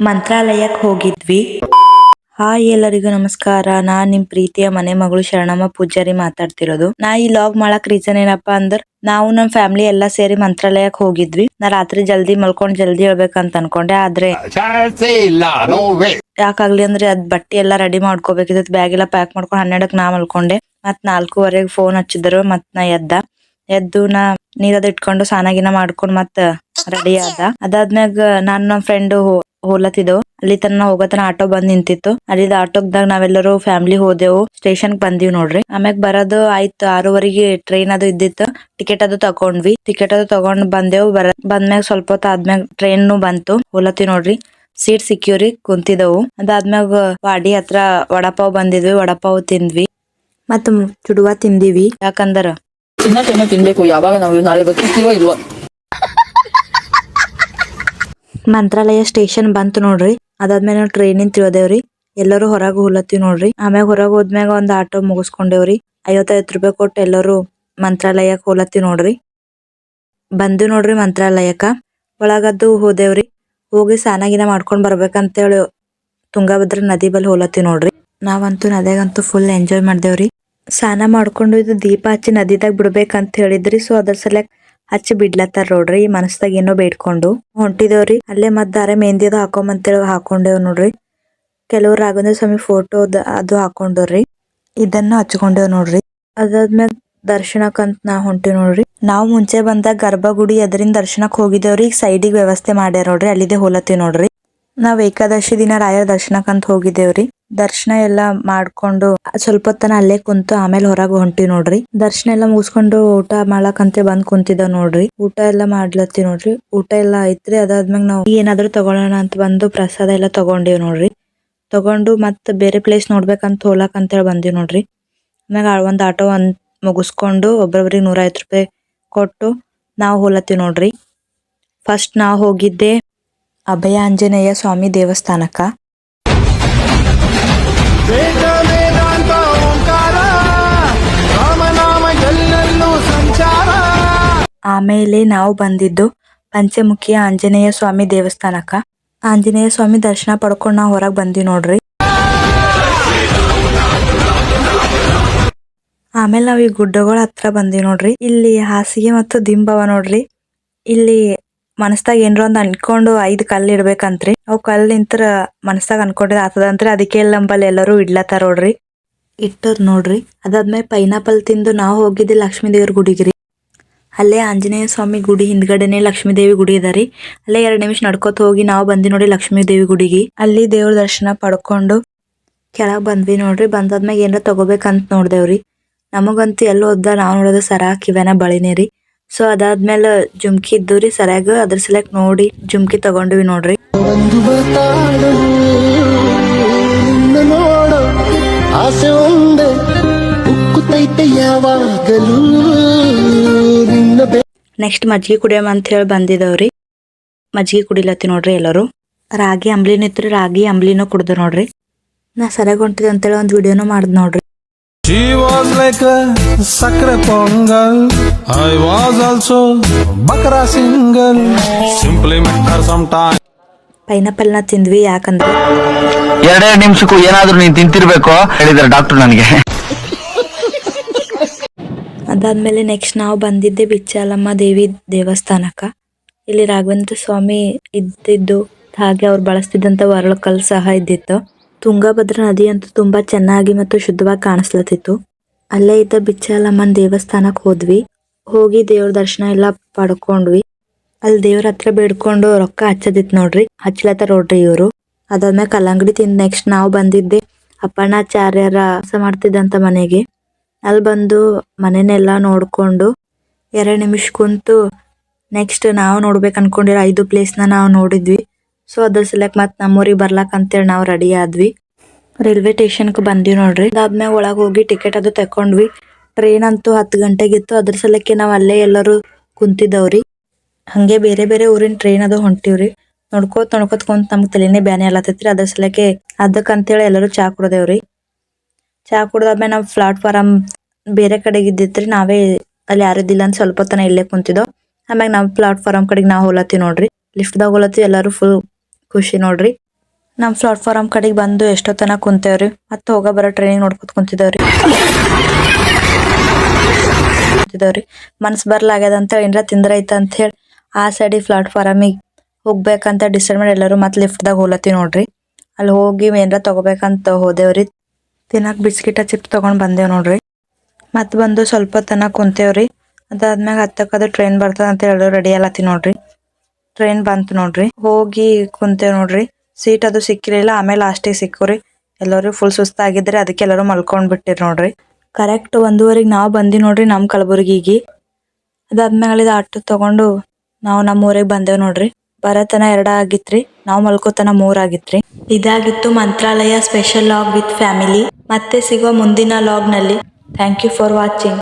ಮಂತ್ರಾಲಯಕ್ಕೆ ಹೋಗಿದ್ವಿ. ಹಾಯ್ ಎಲ್ಲರಿಗೂ ನಮಸ್ಕಾರ. ನಾ ನಿಮ್ ಪ್ರೀತಿಯ ಮನೆ ಮಗಳು ಶರಣಮ್ಮ ಪೂಜಾರಿ ಮಾತಾಡ್ತಿರೋದು. ನಾ ಈ ಲಾಗ್ ಮಾಡಕ್ ರೀಸನ್ ಏನಪ್ಪಾ ಅಂದ್ರ ನಾವು ನಮ್ ಫ್ಯಾಮಿಲಿ ಎಲ್ಲಾ ಸೇರಿ ಮಂತ್ರಾಲಯಕ್ ಹೋಗಿದ್ವಿ. ನಾ ರಾತ್ರಿ ಜಲ್ದಿ ಮಲ್ಕೊಂಡ್ ಜಲ್ದಿ ಹೇಳ್ಬೇಕಂತ ಅನ್ಕೊಂಡೆ ಆದ್ರೆ ಯಾಕಾಗ್ಲಿ ಅಂದ್ರೆ ಅದ್ ಬಟ್ಟೆ ಎಲ್ಲಾ ರೆಡಿ ಮಾಡ್ಕೋಬೇಕಿತ್ತು. ಬ್ಯಾಗ್ ಎಲ್ಲಾ ಪ್ಯಾಕ್ ಮಾಡ್ಕೊಂಡು ಹನ್ನೆರಡಕ್ ನಾ ಮಲ್ಕೊಂಡೆ. ಮತ್ ನಾಲ್ಕೂವರೆಗೆ ಫೋನ್ ಹಚ್ಚಿದ್ರು ಮತ್ ನಾ ಎದ್ದ. ಎದ್ದು ನಾ ನೀರದ್ ಇಟ್ಕೊಂಡು ಸ್ನಾನ ಮಾಡ್ಕೊಂಡ್ ಮತ್ ರೆಡಿ ಆದ. ಅದಾದ್ಮ್ಯಾಗ ನಾನ್ ನಮ್ ಫ್ರೆಂಡ್ ಹೋಲತ್ತಿದ್ದೆವು ಅಲ್ಲಿ ತನ ಹೋಗತನ ಆಟೋ ಬಂದ್ ನಿಂತಿತ್ತು. ಅಲ್ಲಿ ಆಟೋದಾಗ ನಾವೆಲ್ಲರೂ ಫ್ಯಾಮಿಲಿ ಹೋದೆವು. ಸ್ಟೇಷನ್ ಬಂದಿವಿ ನೋಡ್ರಿ. ಆಮ್ಯಾಗ ಬರೋದು ಆಯ್ತು. ಆರೂವರೆಗೆ ಟ್ರೈನ್ ಅದು ಇದ್ದಿತ್ತು. ಟಿಕೆಟ್ ಅದು ತಗೊಂಡ್ವಿ. ಟಿಕೆಟ್ ಅದು ತಗೊಂಡ್ ಬಂದೆವು. ಬರ ಬಂದ್ಮ್ಯಾಗ ಸ್ವಲ್ಪ ಹೊತ್ತು ಆದ್ಮ್ಯಾಗ ಟ್ರೈನ್ ಬಂತು. ಹೋಲತ್ತಿ ನೋಡ್ರಿ. ಸೀಟ್ ಸಿಕ್ಯೂರಿ ಕುಂತಿದವು ಅದಾದ್ಮ್ಯಾಗ ವಾಡಿ ಹತ್ರ ವಡಾಪಾವ್ ಬಂದಿದ್ವಿ. ವಡಾಪಾವ್ ತಿಂದ್ವಿ. ಮತ್ತ ಚುಡುವ ತಿಂದಿವಿ. ಯಾಕಂದ್ರ? ತಿನ್ನ ತಿನ್ನಬೇಕು ತಿನ್ಬೇಕು. ಯಾವಾಗ ನಾವು ನಾಳೆ ಬರ್ತಿರ್ತೀವೋ ಇಲ್ವೋ? ಮಂತ್ರಾಲಯ ಸ್ಟೇಷನ್ ಬಂತು ನೋಡ್ರಿ. ಅದಾದ್ಮೇಲೆ ನಾವು ಟ್ರೈನಿಂದ ತಿಳ್ದೇವ್ರಿ. ಎಲ್ಲರೂ ಹೊರಗೆ ಹೋಲತ್ತೀವಿ ನೋಡ್ರಿ. ಆಮ್ಯಾಗ ಹೊರಗ್ ಹೋದ್ಮ್ಯಾಗ ಒಂದ್ ಆಟೋ ಮುಗಿಸ್ಕೊಂಡೇವ್ರಿ. ಐವತ್ತೈವತ್ ರೂಪಾಯಿ ಕೊಟ್ಟು ಎಲ್ಲರೂ ಮಂತ್ರಾಲಯಕ್ಕೆ ಹೋಲತ್ತೀವಿ ನೋಡ್ರಿ. ಬಂದು ನೋಡ್ರಿ ಮಂತ್ರಾಲಯಕ್ಕ. ಒಳಗದ್ದು ಹೋದೇವ್ರಿ. ಹೋಗಿ ಸ್ನಾನ ಗಿನ ಮಾಡ್ಕೊಂಡ್ ಬರ್ಬೇಕಂತೇಳಿ ತುಂಗಾಭದ್ರ ನದಿ ಬಲ್ ಹೋಲತ್ತೀವಿ ನೋಡ್ರಿ. ನಾವಂತೂ ನದಿಯಾಗಂತೂ ಫುಲ್ ಎಂಜಾಯ್ ಮಾಡ್ದೇವ್ರಿ. ಸ್ನಾನ ಮಾಡ್ಕೊಂಡು ಇದು ದೀಪ ಹಚ್ಚಿ ನದಿದಾಗ ಬಿಡ್ಬೇಕಂತ ಹೇಳಿದ್ರಿ. ಸೊ ಅದ್ರ ಸಲಕ್ ಹಚ್ಚಿ ಬಿಡ್ಲತ್ತಾರ ನೋಡ್ರಿ ಮನಸ್ದಾಗ ಏನೋ ಬೇಡ್ಕೊಂಡು. ಹೊಂಟಿದೇವ್ರಿ, ಅಲ್ಲೇ ಮತ್ ದಾರೆ ಮೆಹಂದಿ ಅದು ಹಾಕೊಂಬಂತೇಳಿ ಹಾಕೊಂಡೇವ್ ನೋಡ್ರಿ. ಕೆಲವ್ರು ರಾಘವೇಂದ್ರ ಸ್ವಾಮಿ ಫೋಟೋ ಅದು ಹಾಕೊಂಡವ್ರಿ ಇದನ್ನ ಹಚ್ಕೊಂಡೇವ್ ನೋಡ್ರಿ. ಅದಾದ್ಮೇಲೆ ದರ್ಶನಕ್ಕಂತ ನಾ ಹೊಂಟಿವ್ ನೋಡ್ರಿ. ನಾವು ಮುಂಚೆ ಬಂದಾಗ ಗರ್ಭಗುಡಿ ಅದರಿಂದ ದರ್ಶನಕ್ಕೆ ಹೋಗಿದ್ದೇವ್ರಿ ಈಗ ಸೈಡಿಗೆ ವ್ಯವಸ್ಥೆ ಮಾಡ್ಯಾರ ನೋಡ್ರಿ, ಅಲ್ಲಿದೆ ಹೋಲತ್ತೀವಿ ನೋಡ್ರಿ. ನಾವ್ ಏಕಾದಶಿ ದಿನ ರಾಯರ ದರ್ಶನಕ್ಕಂತ ಹೋಗಿದ್ದೇವ್ರಿ ದರ್ಶನ ಎಲ್ಲ ಮಾಡ್ಕೊಂಡು ಸ್ವಲ್ಪ ಹೊತ್ತನ ಅಲ್ಲೇ ಕುಂತು ಆಮೇಲೆ ಹೊರಗೆ ಹೊಂಟಿವಿ ನೋಡ್ರಿ. ದರ್ಶನ ಎಲ್ಲ ಮುಗಿಸ್ಕೊಂಡು ಊಟ ಮಾಡಕಂತ ಬಂದ್ ಕುಂತಿದ್ದೇವ್ ನೋಡ್ರಿ. ಊಟ ಎಲ್ಲ ಮಾಡ್ಲತ್ತಿ ನೋಡ್ರಿ. ಊಟ ಎಲ್ಲ ಐತ್ರಿ ಅದಾದ್ಮ್ಯಾಗ ನಾವು ಏನಾದ್ರು ತಗೊಳ್ಳೋಣ ಅಂತ ಬಂದು ಪ್ರಸಾದ ಎಲ್ಲ ತಗೊಂಡೇವ್ ನೋಡ್ರಿ. ತಗೊಂಡು ಮತ್ತೆ ಬೇರೆ ಪ್ಲೇಸ್ ನೋಡ್ಬೇಕಂತ ಹೋಲಕ್ ಅಂತ ಹೇಳಿ ಬಂದಿವ್ ನೋಡ್ರಿ. ಆಮ್ಯಾಗ ಒಂದ್ ಆಟೋ ಒಂದ್ ಮುಗಿಸ್ಕೊಂಡು ಒಬ್ಬೊಬ್ರಿಗೆ ನೂರ ಐವತ್ ರೂಪಾಯಿ ಕೊಟ್ಟು ನಾವು ಹೋಲತ್ತೀವಿ ನೋಡ್ರಿ. ಫಸ್ಟ್ ನಾವು ಹೋಗಿದ್ದೆ ಅಭಯ ಆಂಜನೇಯ ಸ್ವಾಮಿ ದೇವಸ್ಥಾನಕ್ಕ. ಆಮೇಲೆ ನಾವು ಬಂದಿದ್ದು ಪಂಚಮುಖಿಯ ಆಂಜನೇಯ ಸ್ವಾಮಿ ದೇವಸ್ಥಾನಕ್ಕ. ಆಂಜನೇಯ ಸ್ವಾಮಿ ದರ್ಶನ ಪಡ್ಕೊಂಡು ನಾವು ಹೊರಗೆ ಬಂದಿ ನೋಡ್ರಿ. ಆಮೇಲೆ ನಾವು ಈ ಗುಡ್ಡಗಳ ಹತ್ರ ಬಂದಿ ನೋಡ್ರಿ. ಇಲ್ಲಿ ಹಾಸಿಗೆ ಮತ್ತು ದಿಂಬವ ನೋಡ್ರಿ. ಇಲ್ಲಿ ಮನಸ್ದಾಗ ಏನ್ರ ಒಂದ್ ಅನ್ಕೊಂಡು ಐದ್ ಕಲ್ಲು ಇಡ್ಬೇಕಂತ್ರಿ. ಅವ್ ಕಲ್ ನಿಂತ್ರ ಮನಸ್ದಾಗ ಅನ್ಕೊಂಡಿದ್ ಆತದಂತ್ರಿ. ಅದಕ್ಕೆ ಇಲ್ಲಿ ನಂಬಲ್ಲಿ ಎಲ್ಲರೂ ಇಡ್ಲತ್ತಾರ ನೋಡ್ರಿ. ಇಟ್ಟದ್ ನೋಡ್ರಿ. ಅದಾದ್ಮೇಲೆ ಪೈನಾಪಲ್ ತಿಂದು ನಾವು ಹೋಗಿದ್ದೆ ಲಕ್ಷ್ಮೀ ದೇವ್ರ ಗುಡಿಗ್ರಿ. ಅಲ್ಲೇ ಆಂಜನೇಯ ಸ್ವಾಮಿ ಗುಡಿ ಹಿಂದ್ಗಡೆನೆ ಲಕ್ಷ್ಮೀ ದೇವಿ ಗುಡಿ ಇದಾರಿ ಅಲ್ಲೇ ಎರಡ್ ನಿಮಿಷ ನಡ್ಕೋತ ಹೋಗಿ ನಾವು ಬಂದಿ ನೋಡಿ ಲಕ್ಷ್ಮೀ ದೇವಿ ಗುಡಿಗೆ. ಅಲ್ಲಿ ದೇವ್ರ ದರ್ಶನ ಪಡ್ಕೊಂಡು ಕೆಳಗ್ ಬಂದ್ವಿ ನೋಡ್ರಿ. ಬಂದಾದ್ಮ್ಯಾಗ ಏನಾರ ತಗೋಬೇಕಂತ ನೋಡ್ದೇವ್ರಿ. ನಮಗಂತೂ ಎಲ್ಲಿ ಹೋದ ನಾವು ನೋಡೋದು ಸರ ಕಿವ್ಯಾನ ಬಳಿನೇ ಸೊ ಅದಾದ್ಮೇಲೆ ಜುಮ್ಕಿ ಇದ್ದು ರೀ ಸರಿಯಾಗ ಅದ್ರ ಸಲಕ್ ನೋಡಿ ಜುಮ್ಕಿ ತಗೊಂಡ್ವಿ ನೋಡ್ರಿ. ಆಸೆ ಒಂದೇ. ಯಾವಾಗಲೂ ನೆಕ್ಸ್ಟ್ ಮಜ್ಜಿಗೆ ಕುಡಿಯಮ ಅಂತ ಹೇಳಿ ಬಂದಿದವ್ರಿ. ಮಜ್ಜಿಗೆ ಕುಡಿಲತ್ತಿ ನೋಡ್ರಿ ಎಲ್ಲರೂ. ರಾಗಿ ಅಂಬ್ಲಿನೂ ಇತ್ತು ರಾಗಿ ಅಂಬ್ಲಿನೂ ಕುಡ್ದು ನೋಡ್ರಿ. ನಾ ಸರಿಯಾಗಿ ಹೊಂಟಿದೆ ಅಂತೇಳಿ ಒಂದು ವಿಡಿಯೋನು ಮಾಡ್ದು ನೋಡ್ರಿ. She was like a sakre pongal. I was also bakra single. Simply met her sometime. ಪೈನಾಪಲ್ನ ತಿಂದ್ವಿ ಯಾಕಂದ್ರೆ ಎರಡೆರಡು ನಿಮಿಷಕ್ಕೂ ಏನಾದ್ರೂ ನೀನ್ ತಿಂತಿರ್ಬೇಕು ಹೇಳಿದಾರೆ ಡಾಕ್ಟರ್ ನನಗೆ ಅದಾದ್ಮೇಲೆ ನೆಕ್ಸ್ಟ್ ನಾವು ಬಂದಿದ್ದೆ ಬಿಚ್ಚಾಲಮ್ಮ ದೇವಿ ದೇವಸ್ಥಾನಕ್ಕ ಇಲ್ಲಿ ರಾಘವೇಂದ್ರ ಸ್ವಾಮಿ ಇದ್ದಿದ್ದು ಹಾಗೆ ಅವ್ರು ಬಳಸ್ತಿದ್ದಂತ ವರಳಕಲ್ ಸಹ ಇದ್ದಿತ್ತು ತುಂಗಭದ್ರಾ ನದಿ ಅಂತೂ ತುಂಬಾ ಚೆನ್ನಾಗಿ ಮತ್ತು ಶುದ್ಧವಾಗಿ ಕಾಣಿಸ್ಲತ್ತಿತ್ತು. ಅಲ್ಲೇ ಇದ್ದ ಬಿಚ್ಚಾಲಮ್ಮನ ದೇವಸ್ಥಾನಕ್ ಹೋದ್ವಿ. ಹೋಗಿ ದೇವ್ರ ದರ್ಶನ ಎಲ್ಲ ಪಡ್ಕೊಂಡ್ವಿ. ಅಲ್ಲಿ ದೇವ್ರ ಹತ್ರ ಬೇಡ್ಕೊಂಡು ರೊಕ್ಕ ಹಚ್ಚದಿತ್ತು ನೋಡ್ರಿ, ಹಚ್ಲತ್ತಾರ ನೋಡ್ರಿ ಇವ್ರು. ಅದಾದ್ಮೇಲೆ ಕಲ್ಲಂಗಡಿ ತಿಂದ್ ನೆಕ್ಸ್ಟ್ ನಾವು ಬಂದಿದ್ದೆ. ಅಪ್ಪಣ್ಣಾಚಾರ್ಯರ ವಾಸ ಮಾಡ್ತಿದ್ದಂತ ಮನೆಗೆ. ಅಲ್ಲಿ ಬಂದು ಮನೆನೆಲ್ಲ ನೋಡ್ಕೊಂಡು ಎರಡು ನಿಮಿಷ ಕುಂತು ನೆಕ್ಸ್ಟ್ ನಾವು ನೋಡ್ಬೇಕು ಅನ್ಕೊಂಡಿರೋ ಐದು ಪ್ಲೇಸ್ನ ನಾವು ನೋಡಿದ್ವಿ. ಸೊ ಅದರ ಸಲಕ್ ಮತ್ತೆ ನಮ್ಮೂರಿಗೆ ಬರ್ಲಾಕ್ ಅಂತೇಳಿ ನಾವು ರೆಡಿ ಆದ್ವಿ. ರೈಲ್ವೆ ಸ್ಟೇಷನ್ಗೆ ಬಂದ್ವಿ ನೋಡ್ರಿ. ಅದಾದ್ಮೇಲೆ ಒಳಗೆ ಹೋಗಿ ಟಿಕೆಟ್ ಅದು ತಕೊಂಡ್ವಿ. ಟ್ರೈನ್ ಅಂತೂ ಹತ್ತು ಗಂಟೆಗಿತ್ತು ಅದ್ರ ಸಲಕ್ಕೆ ನಾವು ಅಲ್ಲೇ ಎಲ್ಲರೂ ಕುಂತಿದ್ದವ್ರಿ ಹಂಗೆ ಬೇರೆ ಬೇರೆ ಊರಿನ ಟ್ರೈನ್ ಅದು ಹೊಂಟಿವ್ರಿ. ನೋಡ್ಕೋತ ನೋಡ್ಕೋತ ಕುಂತ ನಮ್ಗೆ ತಲೆನೇ ಬ್ಯಾನೆ ಅಲ್ಲತ್ತೈತ್ರಿ ಅದ್ರ ಸಲಕ್ಕೆ ಅದಕ್ಕಂತೇಳಿ ಎಲ್ಲರೂ ಚಾ ಕುಡ್ದೇವ್ರಿ. ಚಾ ಕುಡ್ದಾದ್ಮೇಲೆ ನಾವು ಪ್ಲಾಟ್ಫಾರಂ ಬೇರೆ ಕಡೆಗೆ ಇದ್ದಿತ್ರಿ. ನಾವೇ ಅಲ್ಲಿ ಯಾರು ಅಂತ ಸ್ವಲ್ಪ ತನ ಇಲ್ಲೇ ಕುಂತಿದ್ದೋ. ಆಮ್ಯಾಗ ನಾವು ಪ್ಲಾಟ್ಫಾರಂ ಕಡೆಗೆ ನಾವು ಹೋಲತ್ತೀವಿ ನೋಡ್ರಿ. ಲಿಫ್ಟ್ದಾಗ ಹೋಲತ್ತೀವಿ. ಎಲ್ಲರೂ ಫುಲ್ ಖುಷಿ ನೋಡ್ರಿ. ನಮ್ಮ ಪ್ಲಾಟ್ಫಾರ್ಮ್ ಕಡೆಗೆ ಬಂದು ಎಷ್ಟೋ ತನಕ ಕುಂತೇವ್ರಿ. ಮತ್ತೆ ಹೋಗ ಬರೋ ಟ್ರೈನಿಂಗ್ ನೋಡ್ಕೊತ ಕುಂತಿದ್ದೇವ್ರಿ ಕುಂತಿದ್ದೇವ್ರಿ ಮನ್ಸು ಬರ್ಲಾಗ್ಯದ ಅಂತ ಏನ್ರ ತಿಂದ್ರೈತ ಅಂತ ಹೇಳಿ ಆ ಸೈಡಿ ಪ್ಲಾಟ್ಫಾರಮಿಗೆ ಹೋಗ್ಬೇಕಂತ ಡಿಸೈಡ್ ಮಾಡಿ ಎಲ್ಲರೂ ಮತ್ತೆ ಲಿಫ್ಟ್ದಾಗ ಹೋಲತ್ತಿ ನೋಡ್ರಿ. ಅಲ್ಲಿ ಹೋಗಿ ಏನ್ರ ತಗೋಬೇಕಂತ ಹೋದೇವ್ರಿ. ತಿನ್ನಕ್ ಬಿಸ್ಕಿಟ ಚಿಪ್ ತಗೊಂಡ್ ಬಂದೇವ್ ನೋಡ್ರಿ. ಮತ್ತೆ ಬಂದು ಸ್ವಲ್ಪ ತನ ಕುಂತೇವ್ರಿ. ಅದಾದ್ಮ್ಯಾಗ ಹತ್ತಕ್ಕದು ಟ್ರೈನ್ ಬರ್ತದ ಅಂತ ಹೇಳಿ ರೆಡಿ ಅಲ್ಲತ್ತಿ ನೋಡ್ರಿ. ಟ್ರೈನ್ ಬಂತು ನೋಡ್ರಿ. ಹೋಗಿ ಕುಂತೇವ್ ನೋಡ್ರಿ. ಸೀಟ್ ಅದು ಸಿಕ್ಕಿರಲಿಲ್ಲ ಆಮೇಲೆ ಲಾಸ್ಟಿಗೆ ಸಿಕ್ಕುರಿ. ಎಲ್ಲರೂ ಫುಲ್ ಸುಸ್ತಾಗಿದ್ರೆ ಅದಕ್ಕೆ ಎಲ್ಲರೂ ಮಲ್ಕೊಂಡ್ ಬಿಟ್ಟಿರ್ ನೋಡ್ರಿ. ಕರೆಕ್ಟ್ ಒಂದೂವರೆಗೆ ನಾವು ಬಂದಿ ನೋಡ್ರಿ ನಮ್ಮ ಕಲಬುರ್ಗಿಗೆ ಅದಾದ್ಮೇಲೆ ಆಟೋ ತಗೊಂಡು ನಾವು ನಮ್ಮ ಊರಿಗೆ ಬಂದೇವ್ ನೋಡ್ರಿ. ಬರತನ ಎರಡ ಆಗಿತ್ರಿ. ನಾವು ಮಲ್ಕೋತನ ಮೂರ್ ಆಗಿತ್ರಿ. ಇದಾಗಿತ್ತು Mantralaya special log with family ಮತ್ತೆ ಸಿಗುವ ಮುಂದಿನ ಲಾಗ್ನಲ್ಲಿ. Thank you for watching